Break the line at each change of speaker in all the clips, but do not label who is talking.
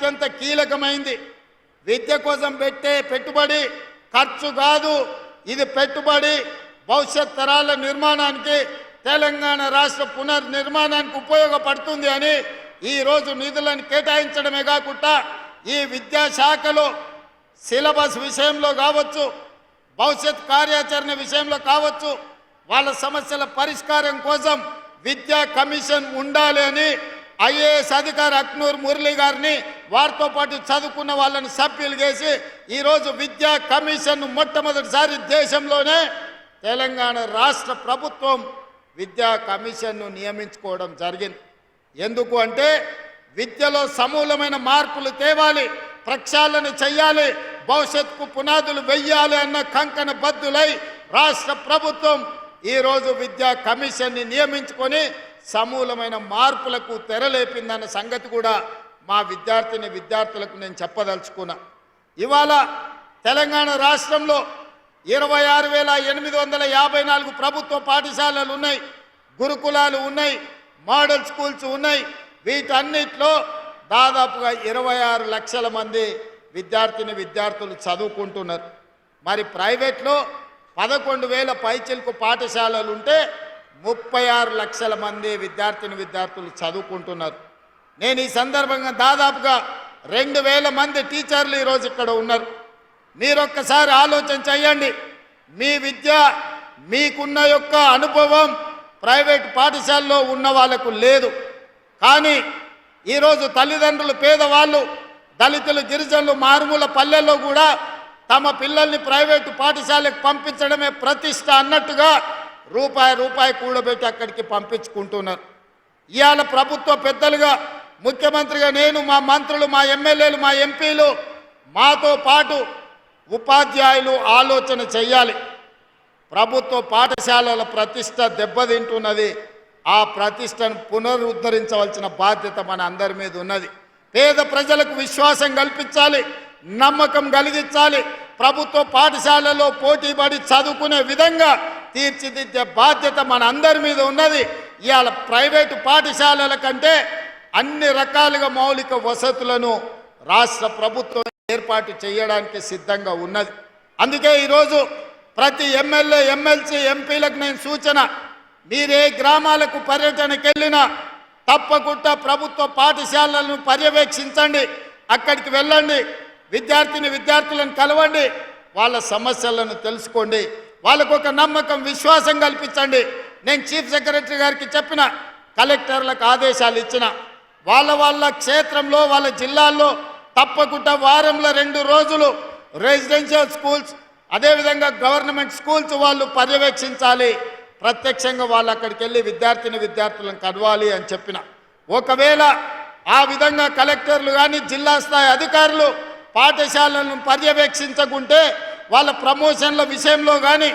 అత్యంత కీలకమైంది. విద్య కోసం పెట్టే పెట్టుబడి ఖర్చు కాదు. ఇది పెట్టుబడి భవిష్యత్ తరాల నిర్మాణానికి తెలంగాణ రాష్ట్ర పునర్నిర్మాణానికి ఉపయోగపడుతుంది అని ఈరోజు నిధులను కేటాయించడమే కాకుండా ఈ విద్యాశాఖలో సిలబస్ విషయంలో కావచ్చు భవిష్యత్ కార్యాచరణ విషయంలో కావచ్చు వాళ్ళ సమస్యల పరిష్కారం కోసం విద్యా కమిషన్ ఉండాలి అని ఐఏఎస్ అధికారి అక్నూర్ మురళి గారిని వారితో పాటు చదువుకున్న వాళ్ళని సభ్యులు చేసి ఈరోజు విద్యా కమిషన్ మొట్టమొదటిసారి దేశంలోనే తెలంగాణ రాష్ట్ర ప్రభుత్వం విద్యా కమిషన్ను నియమించుకోవడం జరిగింది. ఎందుకు అంటే విద్యలో సమూలమైన మార్పులు తేవాలి ప్రక్షాళన చేయాలి భవిష్యత్తుకు పునాదులు వెయ్యాలి అన్న కంకణ బద్దులై రాష్ట్ర ప్రభుత్వం ఈరోజు విద్యా కమిషన్ని నియమించుకొని సమూలమైన మార్పులకు తెరలేపిందన్న సంగతి కూడా మా విద్యార్థిని విద్యార్థులకు నేను చెప్పదలుచుకున్నా. ఇవాళ తెలంగాణ రాష్ట్రంలో ఇరవై ఆరు వేల ఎనిమిది వందల యాభై నాలుగు ప్రభుత్వ పాఠశాలలు ఉన్నాయి. గురుకులాలు ఉన్నాయి. మోడల్ స్కూల్స్ ఉన్నాయి. వీటన్నిటిలో దాదాపుగా ఇరవై ఆరు లక్షల మంది విద్యార్థిని విద్యార్థులు చదువుకుంటున్నారు. మరి ప్రైవేట్లో పదకొండు వేల పైచిలకు పాఠశాలలు ఉంటే ముప్పై ఆరు లక్షల మంది విద్యార్థిని విద్యార్థులు చదువుకుంటున్నారు. నేను ఈ సందర్భంగా దాదాపుగా రెండు వేల మంది టీచర్లు ఈరోజు ఇక్కడ ఉన్నారు. మీరొక్కసారి ఆలోచన చేయండి. మీ విద్య మీకున్న యొక్క అనుభవం ప్రైవేట్ పాఠశాలలో ఉన్న వాళ్ళకు లేదు. కానీ ఈరోజు తల్లిదండ్రులు పేదవాళ్ళు దళితులు గిరిజనులు మారుమూల పల్లెల్లో కూడా తమ పిల్లల్ని ప్రైవేటు పాఠశాలకు పంపించడమే ప్రతిష్ట అన్నట్టుగా రూపాయి రూపాయి కూడబెట్టి అక్కడికి పంపించుకుంటున్నారు. ఇవాళ ప్రభుత్వ పెద్దలుగా ముఖ్యమంత్రిగా నేను మా మంత్రులు మా ఎమ్మెల్యేలు మా ఎంపీలు మాతో పాటు ఉపాధ్యాయులు ఆలోచన చెయ్యాలి. ప్రభుత్వ పాఠశాలల ప్రతిష్ట దెబ్బతింటున్నది. ఆ ప్రతిష్టను పునరుద్ధరించవలసిన బాధ్యత మన అందరి మీద ఉన్నది. పేద ప్రజలకు విశ్వాసం కల్పించాలి నమ్మకం కలిగించాలి. ప్రభుత్వ పాఠశాలలో పోటీపడి చదువుకునే విధంగా తీర్చిదిద్దే బాధ్యత మన అందరి మీద ఉన్నది. ఇవాళ ప్రైవేటు పాఠశాలల కంటే అన్ని రకాలుగా మౌలిక వసతులను రాష్ట్ర ప్రభుత్వం ఏర్పాటు చేయడానికి సిద్ధంగా ఉన్నది. అందుకే ఈరోజు ప్రతి ఎమ్మెల్యే ఎమ్మెల్సీ ఎంపీలకు నేను సూచన మీరే గ్రామాలకు పర్యటనకు వెళ్ళినా తప్పకుండా ప్రభుత్వ పాఠశాలలను పర్యవేక్షించండి అక్కడికి వెళ్ళండి విద్యార్థిని విద్యార్థులను కలవండి వాళ్ళ సమస్యలను తెలుసుకోండి వాళ్ళకు ఒక నమ్మకం విశ్వాసం కల్పించండి. నేను చీఫ్ సెక్రటరీ గారికి చెప్పిన కలెక్టర్లకు ఆదేశాలు ఇచ్చిన వాళ్ళ వాళ్ళ క్షేత్రంలో వాళ్ళ జిల్లాల్లో తప్పకుండా వారంలో రెండు రోజులు రెసిడెన్షియల్ స్కూల్స్ అదేవిధంగా గవర్నమెంట్ స్కూల్స్ వాళ్ళు పర్యవేక్షించాలి. ప్రత్యక్షంగా వాళ్ళు అక్కడికి వెళ్ళి విద్యార్థిని విద్యార్థులను కలవాలి అని చెప్పిన. ఒకవేళ ఆ విధంగా కలెక్టర్లు కానీ జిల్లా స్థాయి అధికారులు పాఠశాలలను పర్యవేక్షించకుంటే వాళ్ళ ప్రమోషన్ల విషయంలో కానీ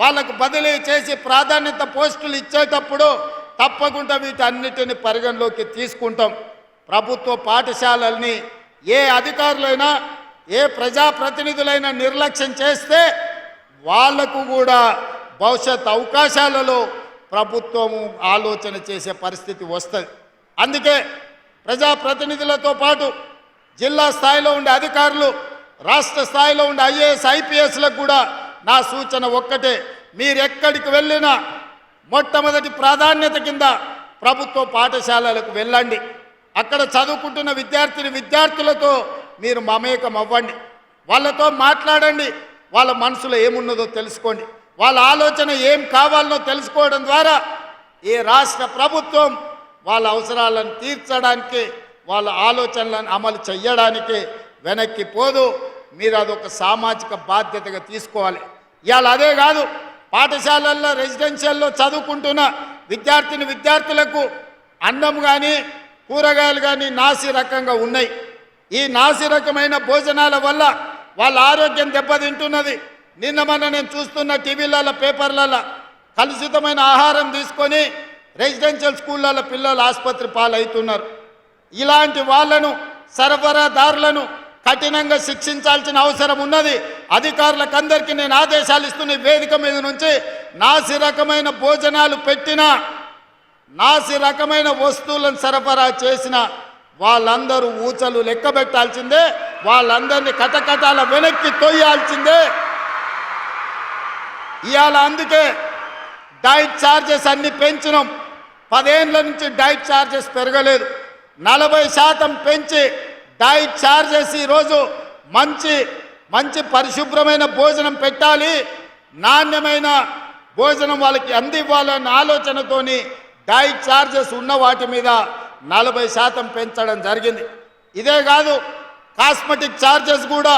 వాళ్ళకు బదిలీ చేసి ప్రాధాన్యత పోస్టులు ఇచ్చేటప్పుడు తప్పకుండా వీటన్నిటిని పరిగణలోకి తీసుకుంటాం. ప్రభుత్వ పాఠశాలల్ని ఏ అధికారులైనా ఏ ప్రజాప్రతినిధులైనా నిర్లక్ష్యం చేస్తే వాళ్ళకు కూడా భవిష్యత్ అవకాశాలలో ప్రభుత్వము ఆలోచన చేసే పరిస్థితి వస్తుంది. అందుకే ప్రజాప్రతినిధులతో పాటు జిల్లా స్థాయిలో ఉండే అధికారులు రాష్ట్ర స్థాయిలో ఉండే ఐఏఎస్ ఐపీఎస్లకు కూడా నా సూచన ఒక్కటే. మీరెక్కడికి వెళ్ళినా మొట్టమొదటి ప్రాధాన్యత కింద ప్రభుత్వ పాఠశాలలకు వెళ్ళండి. అక్కడ చదువుకుంటున్న విద్యార్థిని విద్యార్థులతో మీరు మమేకం అవ్వండి. వాళ్ళతో మాట్లాడండి. వాళ్ళ మనసులో ఏమున్నదో తెలుసుకోండి. వాళ్ళ ఆలోచన ఏం కావాలనో తెలుసుకోవడం ద్వారా ఏ రాష్ట్ర ప్రభుత్వం వాళ్ళ అవసరాలను తీర్చడానికి వాళ్ళ ఆలోచనలను అమలు చేయడానికి వెనక్కి పోదు. మీరు అదొక సామాజిక బాధ్యతగా తీసుకోవాలి. ఇవాళ అదే కాదు. పాఠశాలల్లో రెసిడెన్షియల్లో చదువుకుంటున్న విద్యార్థిని విద్యార్థులకు అన్నం కానీ కూరగాయలు కానీ నాసి రకంగా ఉన్నాయి. ఈ నాసి రకమైన భోజనాల వల్ల వాళ్ళ ఆరోగ్యం దెబ్బతింటున్నది. నిన్న మొన్న నేను చూస్తున్న టీవీలలో పేపర్లలో కలుషితమైన ఆహారం తీసుకొని రెసిడెన్షియల్ స్కూళ్ళలో పిల్లలు ఆసుపత్రి పాలవుతున్నారు. ఇలాంటి వాళ్ళను సరఫరాదారులను కఠినంగా శిక్షించాల్సిన అవసరం ఉన్నది. అధికారులకు అందరికీ నేను ఆదేశాలు ఇస్తున్న వేదిక మీద నుంచి నాసి రకమైన భోజనాలు పెట్టిన నాసి రకమైన వస్తువులను సరఫరా చేసిన వాళ్ళందరూ ఊచలు లెక్క పెట్టాల్సిందే. వాళ్ళందరినీ కటకటాల వెనక్కి తొయ్యాల్సిందే. ఇవాళ అందుకే డైట్ ఛార్జెస్ అన్ని పెంచినాం. పదేండ్ల నుంచి డైట్ ఛార్జెస్ పెరగలేదు. నలభై శాతం పెంచి డైట్ ఛార్జెస్ ఈరోజు మంచి మంచి పరిశుభ్రమైన భోజనం పెట్టాలి. నాణ్యమైన భోజనం వాళ్ళకి అందివ్వాలన్న ఆలోచనతోని డైట్ చార్జెస్ ఉన్న వాటి మీద నలభై శాతం పెంచడం జరిగింది. ఇదే కాదు కాస్మెటిక్ ఛార్జెస్ కూడా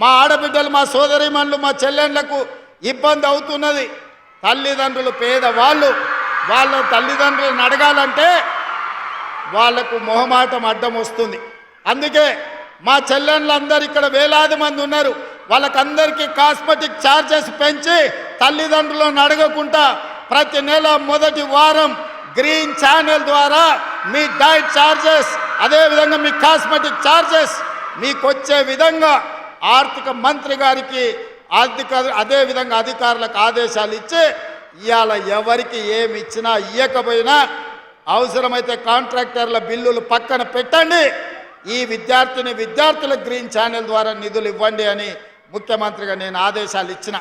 మా ఆడబిడ్డలు మా సోదరిమణులు మా చెల్లెండ్లకు ఇబ్బంది అవుతున్నది. తల్లిదండ్రులు పేదవాళ్ళు వాళ్ళ తల్లిదండ్రులను అడగాలంటే వాళ్ళకు మొహమాటం అడ్డం వస్తుంది. అందుకే మా చెల్లెళ్ళందరూ ఇక్కడ వేలాది మంది ఉన్నారు. వాళ్ళకందరికీ కాస్మెటిక్ ఛార్జెస్ పెంచి తల్లిదండ్రులను అడగకుండా ప్రతి నెల మొదటి వారం గ్రీన్ ఛానల్ ద్వారా మీ డైట్ ఛార్జెస్ అదేవిధంగా మీ కాస్మెటిక్ ఛార్జెస్ మీకు వచ్చే విధంగా ఆర్థిక మంత్రి గారికి ఆర్థిక అదేవిధంగా అధికారులకు ఆదేశాలు ఇచ్చి ఇవాళ ఎవరికి ఏమి ఇచ్చినా ఇవ్వకపోయినా అవసరమైతే కాంట్రాక్టర్ల బిల్లులు పక్కన పెట్టండి. ఈ విద్యార్థిని విద్యార్థుల గ్రీన్ ఛానల్ ద్వారా నిధులు ఇవ్వండి అని ముఖ్యమంత్రిగా నేను ఆదేశాలు ఇచ్చిన.